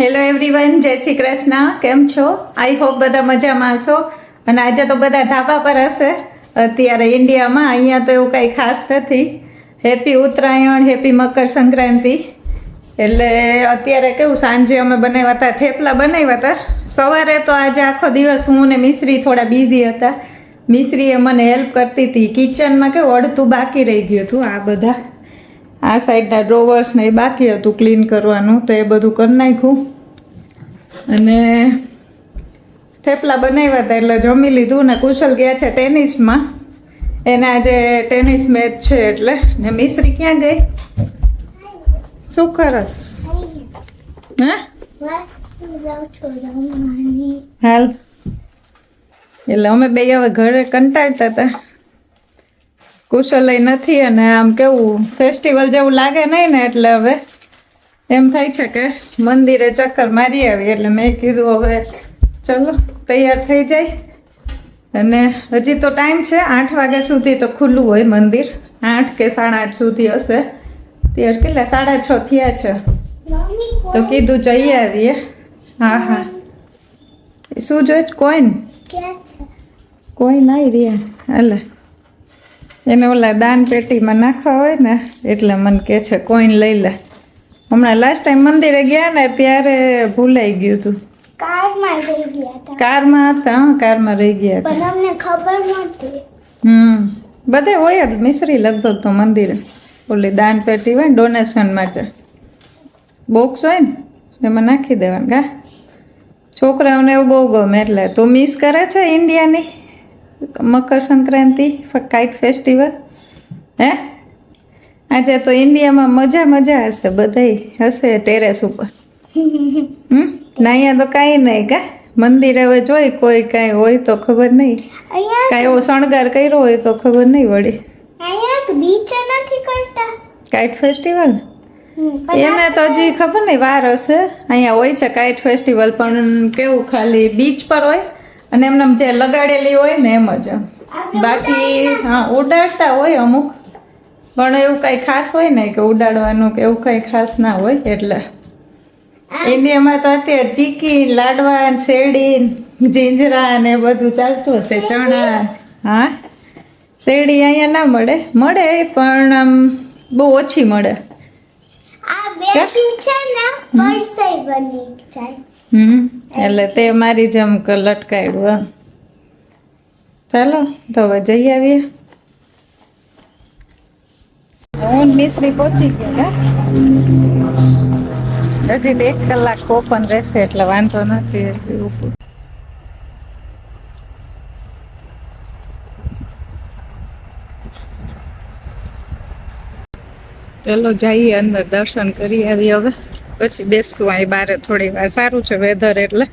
Hello everyone જય શ્રી કૃષ્ણ. કેમ છો? આઈ હોપ બધા મજામાં હશો. અને આજે તો બધા ધાબા પર હશે. અત્યારે ઇન્ડિયામાં, અહીંયા તો એવું કાંઈ ખાસ નથી. Happy Uttarayan happy Makar Sankranti. એટલે અત્યારે કેવું, સાંજે અમે બનાવ્યા હતા, થેપલા બનાવ્યા હતા. સવારે તો આજે આખો દિવસ હું ને મિશ્રી થોડા બિઝી હતા. મિશ્રીએ મને હેલ્પ કરતી હતી. કિચનમાં કેવું, અડધું બાકી રહી ગયું હતું આ બધા. આ સાઈડના ડ્રોવર્સ ને એ બાકી હતું ક્લીન કરવાનું, તો એ બધું કરી નાખ્યું. અને થેપલા બનાવ્યા હતા, એટલે જમી લીધું ને કુશલ ગયા છે ટેનિસમાં. એને આજે ટેનિસ મેચ છે એટલે. ને મિશ્રી ક્યાં ગઈ? શું કરસ? હા? હાલ. એટલે અમે બે હવે ઘરે કંટાળતા હતા. કુશલય નથી અને આમ કેવું ફેસ્ટિવલ જેવું લાગે નહીં ને એટલે હવે એમ થાય છે કે મંદિરે ચક્કર મારી આવી એટલે મેં કીધું હવે ચલો તૈયાર થઈ જાય. અને હજી તો ટાઈમ છે આઠ વાગ્યા સુધી તો ખુલ્લું હોય મંદિર. આઠ કે સાડા આઠ સુધી હશે. ત્યારે કેટલા સાડા છ થયા છે. તો કીધું જઈ આવીએ. હા હા. શું જોઈ કોઈન? કોઈ આવી રહ્યા. હાલે. એને ઓલા દાન પેટીમાં નાખવા હોય ને એટલે મને કહે છે કોઈન લઈ લે. હમણાં લાસ્ટ ટાઈમ મંદિરે ગયા ને ત્યારે ભૂલાઈ ગયું હતું કારમાં ગયા હતા. કારમાં હતા હા કારમાં રહી ગયા હતા. પણ અમને ખબર નહોતી. હમ બધે હોય જ મિશ્રી લગભગ તો મંદિરે. ઓલી દાન પેટી હોય ને ડોનેશન માટે. બોક્સ હોય ને એમાં નાખી દેવાનું કા? છોકરાઓને એવું બહુ ગમે એટલે તું મિસ કરે છે ઇન્ડિયાની મકર સંક્રાંતિ કાઇટ ફેસ્ટિવલ હે? આજે તો ઇન્ડિયામાં મજા મજા હશે બધાય હશે ટેરેસ ઉપર. હમ? ના અહીંયા તો કાંઈ નહીં કા? મંદિર હવે જોઈ કોઈ કાંઈ હોય તો ખબર નહીં. કાંઈ એવો શણગાર કર્યો હોય તો ખબર નહીં વળી. બીચ નથી કરતા. Kite festival? એના એને તો હજી ખબર નહીં વાર હશે. અહીંયા હોય છે કાઇટ ફેસ્ટિવલ પણ કેવું ખાલી બીચ પર હોય? અને એમને જે લગાડેલી હોય ને એમ જ. બાકી હા ઉડાડતા હોય અમુક. પણ એવું કાંઈ ખાસ હોય ને કે ઉડાડવાનું કે એવું કાંઈ ખાસ ના હોય એટલે. ઇન્ડિયામાં તો અત્યારે ચીકી લાડવા શેરડી જીંજરા ને બધું ચાલતું હશે ચણા હા. શેરડી અહીંયા ના મળે. મળે પણ આમ બહુ ઓછી મળે. આ બેઠું છે ને પરસાઈ બની જાય. હમ એટલે તે મારી જેમ લટકાયડું ચાલો તો હવે જઈ આવીએ. હું મિશ્રી પહોંચી ગયા હજી તો એક કલાક ઓપન રહેશે એટલે વાંધો નથી. એટલી ચલો જઈએ અંદર દર્શન કરી આવીએ હવે. પછી બેસતું અહીં બારે થોડી વાર. સારું છે વેધર એટલે.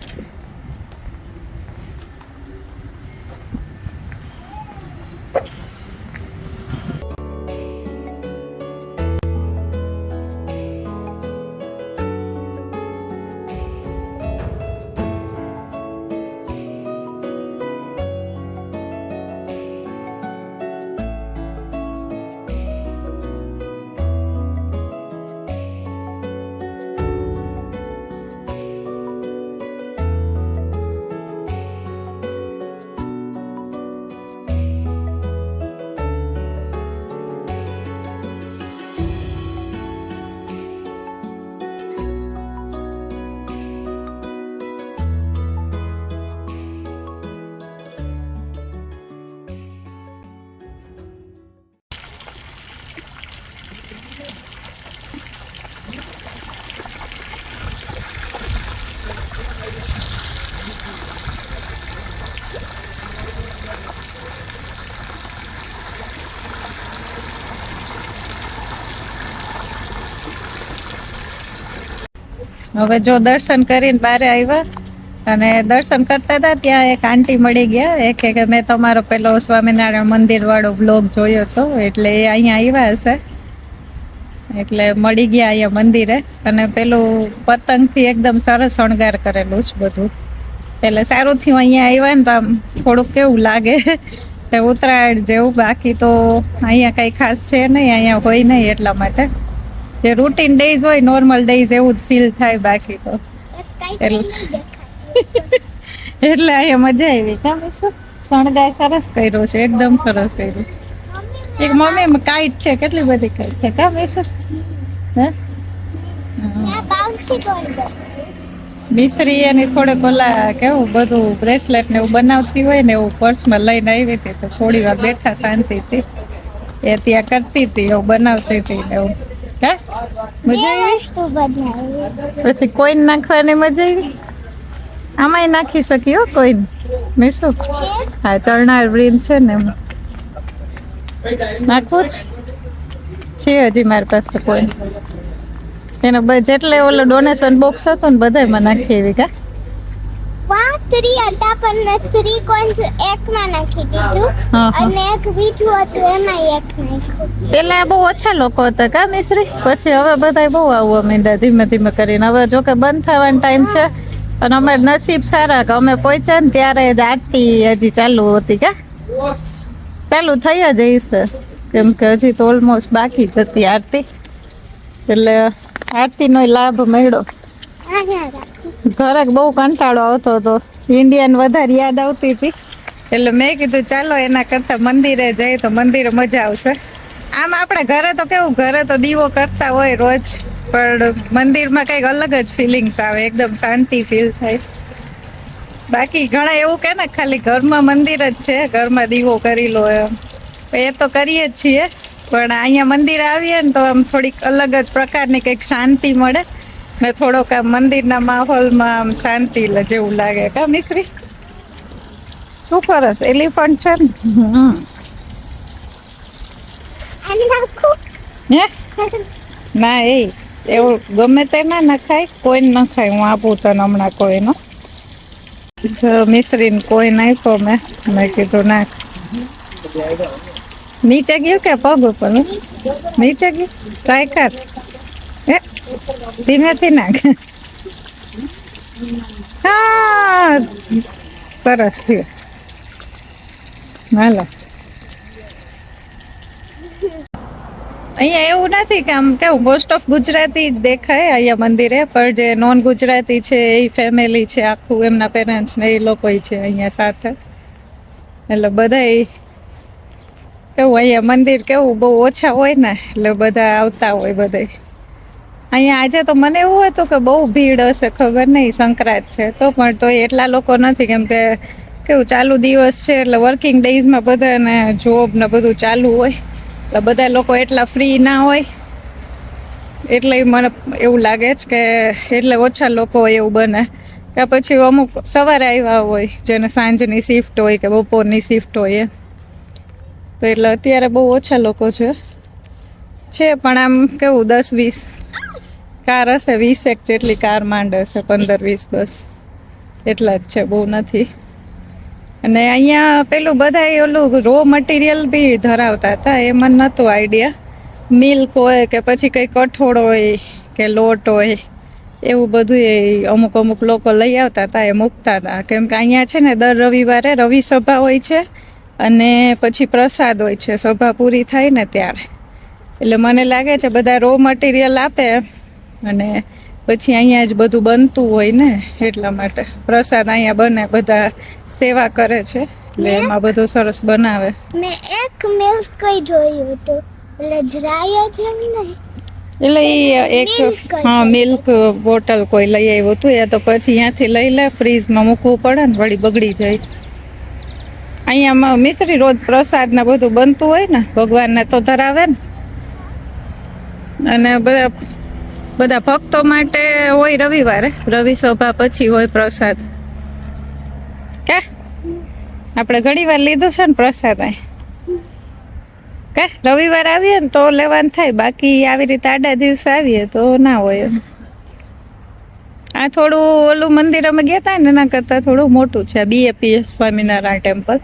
હવે જો દર્શન કરીને બારે આવ્યા અને દર્શન કરતા હતા, ત્યાં એક આંટી મળી ગયા. એ કહે કે મેં તમારો પેલો સ્વામિનારાયણ મંદિર વાળો બ્લોગ જોયો હતો એટલે એ અહીંયા આવ્યા હશે. એટલે મળી ગયા અહીંયા મંદિરે. અને પેલું પતંગથી એકદમ સરસ શણગાર કરેલું છે બધું. એટલે સારું થયું અહીંયા આવ્યા ને તો આમ થોડુંક કેવું લાગે. કે ઉત્તરાયણ જેવું, બાકી તો અહીંયા કંઈ ખાસ છે નહીં, અહીંયા હોય નહીં એટલા માટે. જે રૂટીન ડેઝ હોય નોર્મલ ડેઝ એવું જ ફીલ થાય બાકી તો. એટલે- અહીંયા મજા આવી. કામ શું? શણગાર સરસ કર્યો છે એકદમ સરસ કર્યો. એક મમ્મી કાઈટ છે કેટલી બધી કાઈટ છે કામ એ સર હે? મિશ્રી એની થોડેક ઓલા કેવું બધું બ્રેસલેટ ને એવું બનાવતી હોય ને એવું પર્સમાં લઈને આવી હતી તો થોડી વાર બેઠા શાંતિથી. એ ત્યાં કરતી હતી એવું બનાવતી હતી ને એવું. હા? મજા આવી? પછી કોઈન નાખવાની મજા આવી? આમાંય નાખી શકીએ હો કોઈન. મેસો હા ચરણાર બ્રીન છે ને નાખવું જ? છે હજી મારી પાસે કોઈ એનો જેટલે ઓલો ડોનેશન બોક્સ હતો ને બધાયમાં નાખી એવી કા? થ્રી હતા પણ થ્રી કોઈન્સ એકમાં નાખી દીધું. અને એક બીજું હતું એમાં એક નાખ્યું. પેલા બહુ ઓછા લોકો હતા કા મિશ્રી? પછી હવે બધા બહુ આવવા માંડ્યા ધીમે ધીમે કરીને. હવે જો કે બંધ થવાનો ટાઈમ છે અને અમે નસીબ સારા કે અમે પહોંચ્યા ને ત્યારે જ આરતી હજી ચાલુ હતી કા? ચાલુ થઈ જ હશે કેમ કે હજી તો ઓલમોસ્ટ બાકી જ હતી આરતી. એટલે આરતીનો લાભ મળ્યો. ઘરે બહુ કંટાળો આવતો હતો. ઇન્ડિયન વધારે યાદ આવતી હતી. એટલે મેં કીધું, ચાલો એના કરતાં મંદિરે જઈએ તો મંદિરે મજા આવશે. આમ આપણે ઘરે તો કેવું, ઘરે તો દીવો કરતા હોય રોજ, પણ મંદિરમાં કંઈક અલગ જ ફિલિંગ્સ આવે, એકદમ શાંતિ ફીલ થાય. બાકી ઘણા એવું કે ને, ખાલી ઘરમાં મંદિર જ છે, ઘરમાં દીવો કરી લો એમ. એ તો કરીએ જ છીએ, પણ અહીંયા મંદિર આવીએ ને તો આમ થોડીક અલગ જ પ્રકારની કંઈક શાંતિ મળે. ને થોડોક આ મંદિરના માહોલમાં આમ શાંતિ જેવું લાગે. કા મિશ્રી? શું કરસ? એલિફન્ટ છે ને? ના એ એવું ગમે તે ના નખાય કોઈ ન ખાય હું આપું તને હમણાં કોઈનો. મિશ્રીને કોઈ નાખ્યો મેં મેં કીધું નાખ નીચે ગયું કે પગ ઉપર? નીચે ગયું? ટ્રાય કર હે ધીમેથી નાખ. હા, સરસ થયું. હાલો. અહીંયા એવું નથી કે આમ કેવું મોસ્ટ ઓફ ગુજરાતી જ દેખાય અહીંયા મંદિરે, પણ જે નોન ગુજરાતી છે, એ ફેમિલી છે, આખું એમના પેરેન્ટ્સ ને એ લોકો છે અહીંયા સાથે. એટલે બધાય કેવું, અહીંયા મંદિર કેવું બહુ ઓછા હોય ને, એટલે બધા આવતા હોય બધાય. અહીંયા આજે તો મને એવું હતું કે બહુ ભીડ હશે, ખબર નહીં, સંક્રાંત છે. તો પણ તોય એટલા લોકો નથી કેમ કે કેવું ચાલુ દિવસ છે એટલે વર્કિંગ ડેઝમાં બધાને જોબ ને બધું ચાલુ હોય. એટલે બધા લોકો એટલા ફ્રી ના હોય. એટલે મને એવું લાગે છે કે એટલે ઓછા લોકો હોય એવું બને. કે પછી અમુક સવારે આવ્યા હોય, જેને સાંજની શિફ્ટ હોય કે બપોરની શિફ્ટ હોય. તો એટલે અત્યારે બહુ ઓછા લોકો છે. છે પણ આમ કેવું દસ વીસ. કાર હશે વીસેક જેટલી કાર માંડ હશે, પંદર વીસ બસ. એટલા જ છે, બહુ નથી. અને અહીંયા પેલું બધા ઓલું રો મટીરિયલ બી ધરાવતા હતા, એ મને નહોતું આઈડિયા મિલ્ક હોય કે પછી કંઈ કઠોળ હોય કે લોટ હોય, એવું બધું એ અમુક અમુક લોકો લઈ આવતા હતા, એ મૂકતા હતા. કેમ કે અહીંયા છે ને, દર રવિવારે રવિ સભા હોય છે અને પછી પ્રસાદ હોય છે, સભા પૂરી થાય ને ત્યારે. એટલે મને લાગે છે, બધા રો મટીરિયલ આપે અને પછી અહીંયા જ બધું બનતું હોય ને એટલા માટે. પ્રસાદ અહીંયા બને બધા સેવા કરે છે. એટલે એમાં બધું સરસ બનાવે. મેં એક મિલ્ક કઈ જોયું હતું. એટલે જરાય જ નહીં. એટલે એ એક હા મિલ્ક બોટલ કોઈ લઈ આવ્યું હતું. એ તો પછી અહીંયાથી લઈ લે ફ્રીજમાં મૂકવું પડે ને વળી બગડી જાય. અહીંયામાં મિશ્રી રોજ પ્રસાદ ને બધું બનતું હોય ને ભગવાનને તો ધરાવે ને. અને બધા બધા ભક્તો માટે હોય રવિવારે. રવિ સભા પછી હોય પ્રસાદ. કે? આપણે ઘણી વાર લીધું છે ને પ્રસાદ કે? રવિવાર આવીએ ને તો લેવાનું થાય. બાકી આવી રીતે આડા દિવસે આવીએ તો ના હોય આ થોડું ઓલું મંદિર અમે ગયા હતા ને એના કરતાં થોડું મોટું છે બીએપીએસ સ્વામિનારાયણ ટેમ્પલ.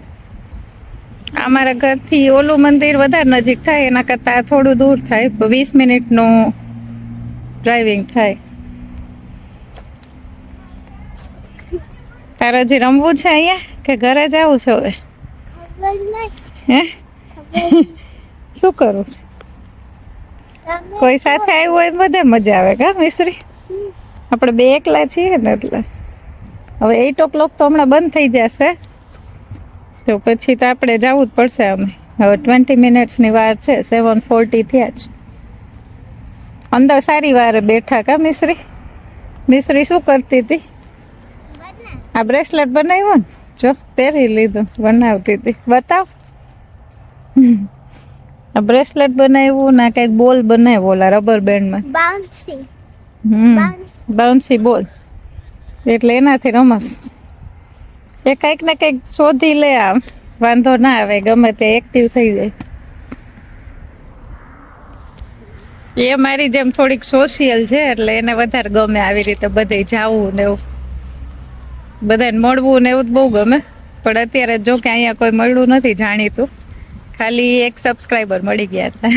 અમારા ઘરથી ઓલું મંદિર વધારે નજીક થાય, એના કરતાં થોડું દૂર થાય. વીસ મિનિટનું ડ્રાઇવિંગ થાય. તારે હજી રમવું છે અહીંયા? કે ઘરે જ આવું છે હવે? હે? શું કરું છું? કોઈ સાથે આવ્યું હોય તો બધે મજા આવે કા મિશ્રી? આપણે બે એકલા છીએ ને એટલે. હવે એઇટ ઓ ક્લોક તો હમણાં બંધ થઈ જશે. તો પછી તો આપણે જવું જ પડશે અમે હવે ટ્વેન્ટી મિનિટ્સની વાર છે સેવન ફોર્ટી થયા જ. અંદર સારી વારે બેઠા કા મિશ્રી? મિશ્રી શું કરતી હતી? આ બ્રેસલેટ બનાવ્યું ને? જો પહેરી લીધું બનાવતી હતી. બતાવ. આ બ્રેસલેટ બનાવ્યું ના કંઈક બોલ બનાવ્યો ઓલા rubber બેન્ડમાં. Bouncy hmm bouncy ball. એટલે એનાથી રમસ. એ કંઈક ને કંઈક શોધી લે આમ. વાંધો ના આવે ગમે તે એક્ટિવ થઈ જાય. એ મારી જેમ થોડીક સોશિયલ છે, એટલે એને વધારે ગમે આવી રીતે બધે જાવું ને એવું. બધાને મળવું ને એવું બહુ ગમે. પણ અત્યારે જો કે અહીંયા કોઈ મળ્યું નથી જાણીતું. ખાલી એક સબસ્ક્રાઈબર મળી ગયા હતા.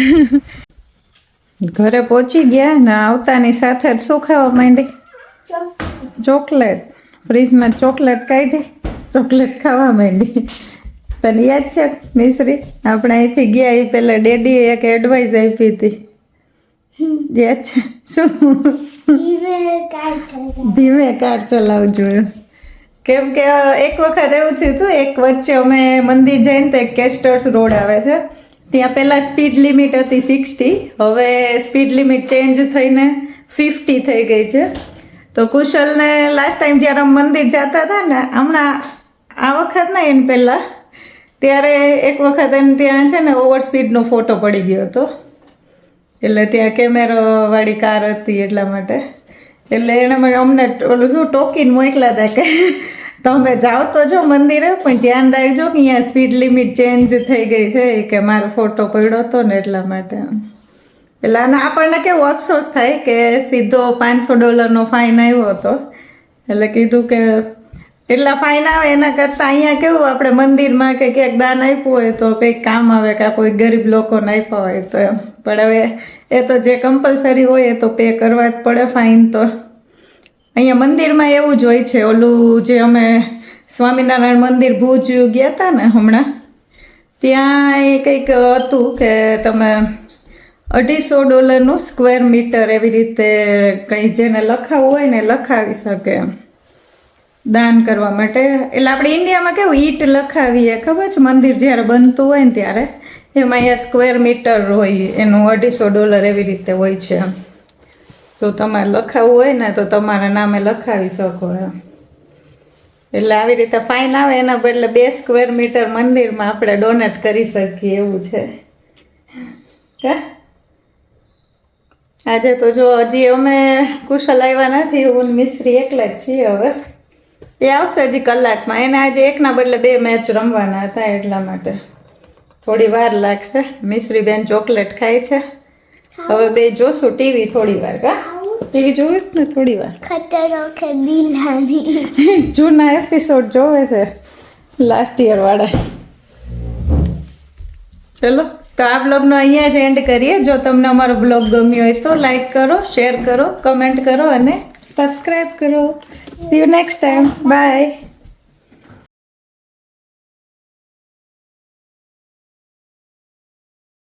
ઘરે પહોંચી ગયા ને આવતાની સાથે જ શું ખાવા માંડી? ચોકલેટ. ફ્રીજમાં ચોકલેટ કાઢી, ચોકલેટ ખાવા માંડી. તને યાદ છે મિશ્રી? આપણે અહીંથી ગયા એ પહેલાં ડેડીએ એક એડવાઇસ આપી હતી. છે શું? ધીમે કાર ચલાવજો કેમ કે એક વખત એવું થયું હતું એક વચ્ચે અમે મંદિર જઈને તો એક કેસ્ટર્સ રોડ આવે છે. ત્યાં પહેલાં સ્પીડ લિમિટ હતી સિક્સટી હવે સ્પીડ લિમિટ ચેન્જ થઈને ફિફ્ટી થઈ ગઈ છે. તો કુશલને લાસ્ટ ટાઈમ જ્યારે મંદિર જતા હતા ને હમણાં આ વખત ને એને પહેલાં. ત્યારે એક વખત એને ત્યાં છે ને ઓવર સ્પીડનો ફોટો પડી ગયો હતો. એટલે ત્યાં કેમેરાવાળી કાર હતી એટલા માટે. એટલે એણે મને અમને ઓલું શું, ટોકીને મોકલા હતા કે તમે જાઓ તો જો મંદિરે, પણ ધ્યાન રાખજો કે અહીંયા સ્પીડ લિમિટ ચેન્જ થઈ ગઈ છે કે મારો ફોટો પડ્યો હતો ને એટલા માટે. એટલે અને આપણને કેવો અફસોસ થાય કે સીધો પાંચસો ડોલરનો ફાઇન આવ્યો હતો. એટલે કીધું કે એટલા ફાઇન આવે, એના કરતાં અહીંયા કેવું આપણે મંદિરમાં કે ક્યાંક દાન આપ્યું હોય તો કંઈક કામ આવે કે કોઈ ગરીબ લોકોને આપ્યા હોય તો એમ. પણ હવે એ તો જે કમ્પલસરી હોય એ તો પે કરવા જ પડે ફાઇન તો. અહીંયા મંદિરમાં એવું જ હોય છે, ઓલું જે અમે સ્વામિનારાયણ મંદિર ભુજ ગયા હતા ને હમણાં, ત્યાં એ કંઈક હતું કે તમે અઢીસો ડોલરનું સ્ક્વેર મીટર એવી રીતે કંઈ જેને લખાવવું હોય ને લખાવી શકે એમ. દાન કરવા માટે. એટલે આપણે ઇન્ડિયામાં કેવું ઈટ લખાવીએ, ખબર છે? મંદિર જ્યારે બનતું હોય ને ત્યારે. એમાં અહીંયા સ્ક્વેર મીટર હોય, એનું અઢીસો ડોલર એવી રીતે હોય છે. તો તમારે લખાવવું હોય ને, તો તમારા નામે લખાવી શકો એમ. એટલે આવી રીતે ફાઇન આવે, એના બદલે બે સ્ક્વેર મીટર મંદિરમાં આપણે ડોનેટ કરી શકીએ, એવું છે. કા આજે તો જો હજી અમે કુશલ આવ્યા નથી, હું મિશ્રી એકલા જ છીએ હવે. એ આવશે હજી કલાકમાં. એને આજે એકના બદલે બે મેચ રમવાના હતા એટલા માટે. થોડી વાર લાગશે. મિશ્રી બેન ચોકલેટ ખાય છે. હવે બે જોશું. ટીવી થોડી વાર કા ટીવી જોવે ને થોડી વાર? ખતરો બિલાડી. જૂના એપિસોડ જોવે છે. લાસ્ટ યર વાળા. ચલો તો આ બ્લોગનો અહીંયા જ એન્ડ કરીએ. જો તમને અમારો બ્લોગ ગમ્યો હોય તો લાઈક કરો શેર કરો કમેન્ટ કરો અને સબસ્ક્રાઈબ કરો see you next time bye